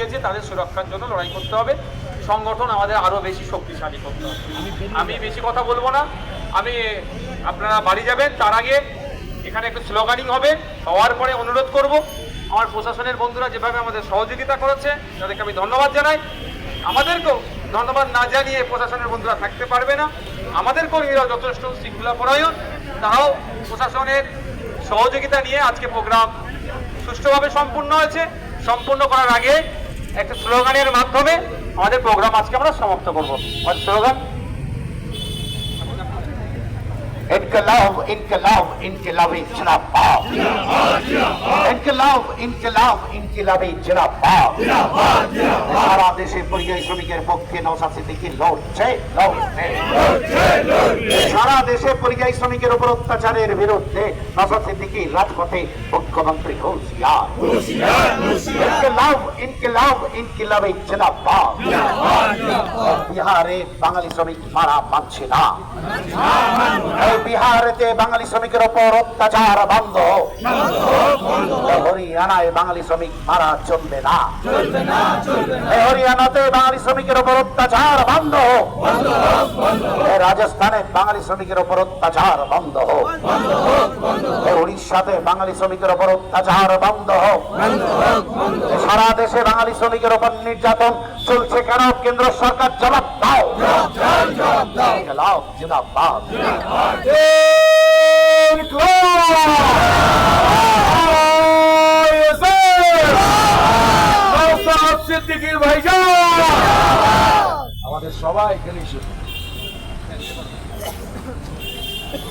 দিয়েছে তাদের সুরক্ষার জন্য লড়াই করতে হবে। সংগঠন আমাদের আরও বেশি শক্তিশালী করতে হবে। আমি বেশি কথা বলব না। আমি, আপনারা বাড়ি যাবেন, তার আগে এখানে একটু স্লোগানিং হবে। হওয়ার পরে অনুরোধ করব। আমার প্রশাসনের বন্ধুরা যেভাবে আমাদের সহযোগিতা করেছে, তাদেরকে আমি ধন্যবাদ জানাই। আমাদেরকেও ধন্যবাদ না জানিয়ে প্রশাসনের বন্ধুরা থাকতে পারবে না। আমাদের কর্মীরাও যথেষ্ট শৃঙ্খলা পরায়ণ। তারাও প্রশাসনের সহযোগিতা নিয়ে আজকে প্রোগ্রাম সুষ্ঠুভাবে সম্পূর্ণ হয়েছে। সম্পূর্ণ করার আগে একটা স্লোগানের মাধ্যমে আমাদের প্রোগ্রাম আজকে আমরা সমাপ্ত করব আমাদের স্লোগান انقلاب انقلاب انقلابی جناب پاک انقلاب انقلاب انقلابی جناب پاک দেশে পরিযায়ী শ্রমিকের পক্ষে নওশাদ সিদ্দিকী লড়ছে লড়ছে। সারা দেশে পরিযায়ী শ্রমিকের উপর অত্যাচারের বিরুদ্ধে নওশাদ সিদ্দিকী রাজপথে মুখ্যমন্ত্রী হুঁশিয়ার। ইনকলাব ইনকলাব ইনকলাবি জিন্দাবাদ। বিহারে বাঙালি শ্রমিক মারা মানছে না। বিহারেতে বাঙালি শ্রমিকের উপর অত্যাচার বন্ধ। হরিয়ানায় বাঙালি শ্রমিক মারা চলবে না। হরিয়ানাতে বাঙালি শ্রমিকের উপর অত্যাচার বন্ধ হোক। রাজস্থানে বাঙালি শ্রমিকের উপর অত্যাচার বন্ধ হোক। উড়িষ্যাতে বাঙালি শ্রমিকের উপর অত্যাচার বন্ধ হোক। সারা দেশে বাঙালি শ্রমিকের উপর নির্যাতন চলছে কেন? কেন্দ্র সরকার জবাব দাও। জবাব সিদ্দিকির ভাইজান আমাদের সবাই সবাইকে নিষেধ